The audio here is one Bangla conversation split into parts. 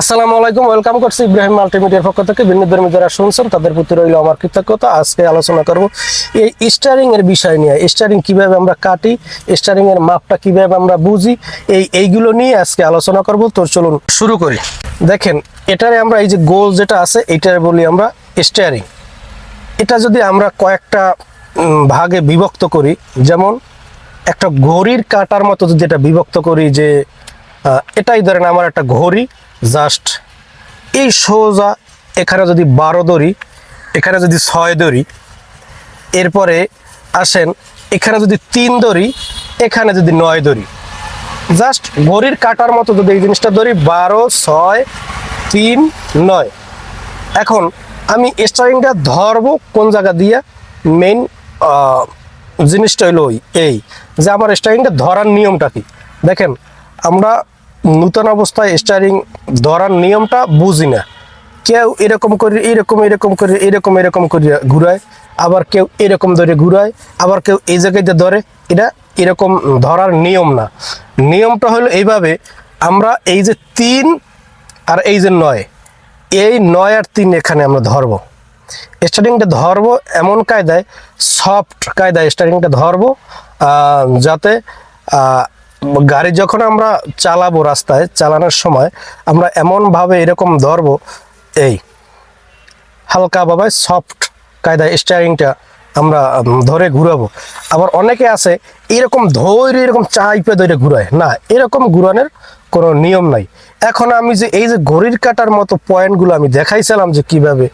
আসসালামু আলাইকুম, ওয়েলকাম করছি ইব্রাহিম মাল্টিমিডিয়ার পক্ষ থেকে। ভিন্ন ধর্মী যারা শুনছেন, তাদের প্রতি রইল আমার কৃতজ্ঞতা। আজকে আলোচনা করব এই স্টারিং এর বিষয় নিয়ে। স্টারিং কীভাবে আমরা কাটি, স্টারিং এর মাপটা কীভাবে আমরা বুঝি, এই এইগুলো নিয়ে আজকে আলোচনা করব। তো চলুন শুরু করি। দেখেন, এটারে আমরা এই যে গোল যেটা আছে, এটারে বলি আমরা স্টারিং। এটা যদি আমরা কয়েকটা ভাগে বিভক্ত করি, যেমন একটা ঘড়ির কাটার মতো যদি এটা বিভক্ত করি যে এটাই ধরেন আমার একটা ঘড়ি জাস্ট এই সোজা এখানে যদি বারো দড়ি এখানে যদি ছয় দড়ি এরপরে আসেন, এখানে যদি তিন দড়ি এখানে যদি নয় দড়ি জাস্ট ঘড়ির কাটার মতো যদি এই জিনিসটা ধরি, বারো, ছয়, তিন, নয়। এখন আমি স্টারিংটা ধরবো কোন জায়গা দিয়ে? মেইন জিনিসটা হলো এই যে আমার স্টারিংটা ধরার নিয়মটা কি? দেখেন, আমরা নূতন অবস্থায় স্টারিং ধরার নিয়মটা বুঝি না। কেউ এরকম করে, এরকম এরকম করে, এরকম এরকম করে ঘুরায়, আবার কেউ এরকম ধরে ঘুরায়, আবার কেউ এই জায়গায় ধরে। এটা এরকম ধরার নিয়ম না। নিয়মটা হলো এইভাবে, আমরা এই যে তিন আর এই যে নয়, এই নয় আর তিন এখানে আমরা ধরবো। স্টারিংটা ধরবো এমন কায়দায় সফট কায়দায় স্টারিংটা ধরবো যাতে গাড়ি যখন আমরা চালাবো রাস্তায়, চালানোর সময় আমরা এমনভাবে এরকম ধরবো, এই হালকাভাবে সফট কায়দায় স্টারিংটা আমরা ধরে ঘুরাবো। আবার অনেকে আছে, এরকম ধৈর্য, এরকম চাইপে ধরে ঘুরায়। না, এরকম ঘুরানোর কোনো নিয়ম নাই। এখন আমি যে, এই যে ঘড়ির কাটার মতো পয়েন্টগুলো আমি দেখাইছিলাম যে কীভাবে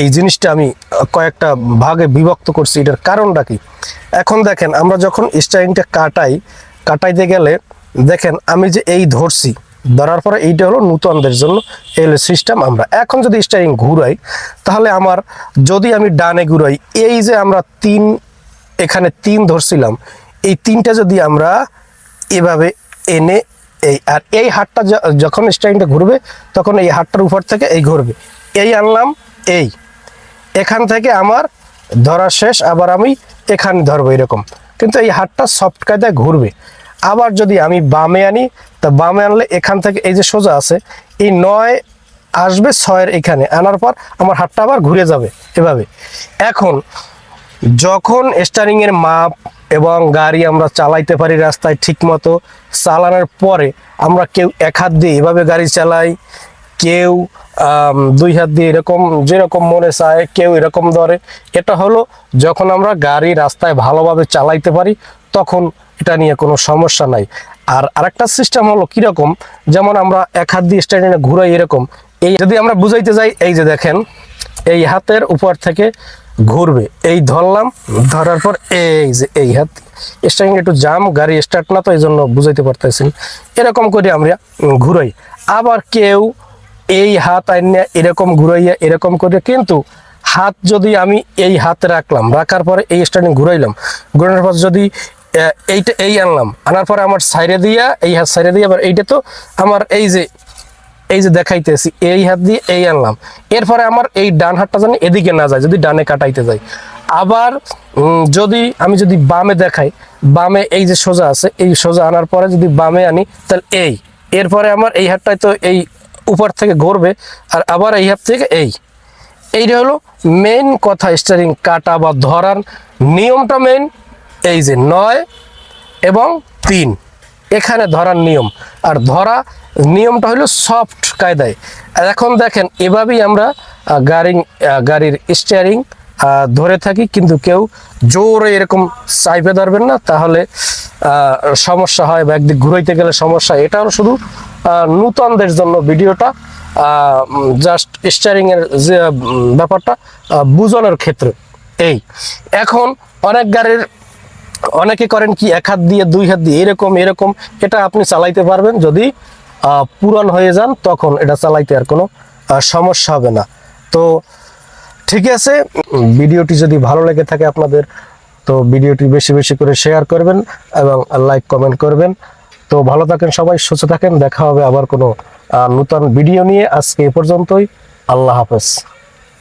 এই জিনিসটা আমি কয়েকটা ভাগে বিভক্ত করছি, এটার কারণটা কি? এখন দেখেন, আমরা যখন স্টারিংটা কাটাই কাটাইতে গেলে দেখেন আমি যে এই ধরছি, ধরার পরে এইটা হলো নূতনদের জন্য এই সিস্টেম আমরা। এখন যদি স্টারিং ঘুরাই, তাহলে আমার যদি আমি ডানে ঘুরাই, এই যে আমরা তিন, এখানে তিন ধরছিলাম, এই তিনটা যদি আমরা এভাবে এনে এই, আর এই হাতটা য- যখন স্টারিংটা ঘুরবে, তখন এই হাতটার উপর থেকে এই ঘুরবে। এই আনলাম, এই। এখান থেকে আমার ধরা শেষ, আবার আমি এখানে ধরবো এরকম। কিন্তু এই হাতটা সফট কায়দায় ঘুরবে। আবার যদি আমি বামে আনি, তা বামে আনলে এখান থেকে এই যে সোজা আছে, এই নয় আসবে ছয়ের এখানে। আনার পর আমার হাতটা আবার ঘুরে যাবে এভাবে। এখন যখন স্টারিং এর মাপ এবং গাড়ি আমরা চালাইতে পারি রাস্তায় ঠিকমতো, চালানোর পরে আমরা কেউ এক হাত দিয়ে এভাবে গাড়ি চালাই, কেউ দুই হাত দিয়ে এরকম যেরকম মনে চায়, কেউ এরকম ধরে। এটা হলো যখন আমরা গাড়ি রাস্তায় ভালোভাবে চালাইতে পারি, তখন এটা নিয়ে কোনো সমস্যা নাই। আর আরেকটা সিস্টেম হলো কীরকম? যেমন আমরা এক হাত দিয়ে স্ট্যান্ডিংয়ে ঘুরাই এরকম। এই যদি আমরা বুঝাইতে যাই, এই যে দেখেন, এই হাতের উপর থেকে ঘুরবে। এই ধরলাম, ধরার পর এই যে এই হাত। স্টারিং একটু জাম গাড়ি স্টার্ট না তো এই জন্য বুঝাইতে পারতেছি এরকম করে আমরা ঘুরাই। আবার কেউ এই হাত আইনে এরকম ঘুরাইয়া এরকম করে, কিন্তু হাত যদি আমি এই হাতে রাখলাম, রাখার পরে এই স্টারিং ঘুরাইলাম, ঘুরানোর পর যদি এইটা এই আনলাম। আনার পরে আমার সাইডে দিয়া, এই হাত সাইডে দিয়ে আবার এইটা তো আমার এই যে এই যে দেখাইতেছি, এই হাত দিয়ে এই আনলাম। এরপরে আমার এই ডান হাতটা জানি এদিকে না যায়, যদি ডানে কাটাইতে যাই। আবার যদি আমি যদি বামে দেখাই, বামে এই যে সোজা আছে, এই সোজা আনার পরে যদি বামে আনি, তাহলে এই। এরপরে আমার এই হাতটাই তো এই উপর থেকে ঘুরবে, আর আবার এই হাত থেকে এই। এইটা হলো মেন কথা স্টারিং কাটা বা ধরার নিয়মটা মেন এই যে নয় এবং তিন। এখানে ধরার নিয়ম। আর ধরা নিয়মটা হলো সফট কায়দায়। এখন দেখেন, এভাবেই আমরা গাড়ি গাড়ির স্টিয়ারিং ধরে থাকি, কিন্তু কেউ জোরে এরকম চাইপে ধরবেন না, তাহলে সমস্যা হয় বা একদিক ঘুরাইতে গেলে সমস্যা। এটা হলো শুধু নূতনদের জন্য ভিডিওটা জাস্ট স্টিয়ারিং এর যে ব্যাপারটা বোঝানোর ক্ষেত্রে। এই, এখন অনেক গাড়ির অনেকে করেন কি, এক হাত দিয়ে, দুই হাত দিয়ে, এরকম এরকম, এটা আপনি চালাইতে পারবেন। যদি পুরান হয়ে যান, তখন এটা চালাইতে আর কোনো সমস্যা হবে না। তো, ঠিক আছে, ভিডিওটি যদি ভালো লেগে থাকে আপনাদের, তো ভিডিওটি বেশি বেশি করে শেয়ার করবেন এবং লাইক, কমেন্ট করবেন। তো ভালো থাকেন সবাই, সুস্থ থাকেন। দেখা হবে আবার কোনো নূতন ভিডিও নিয়ে। আজকে এ পর্যন্তই। আল্লাহ হাফেজ।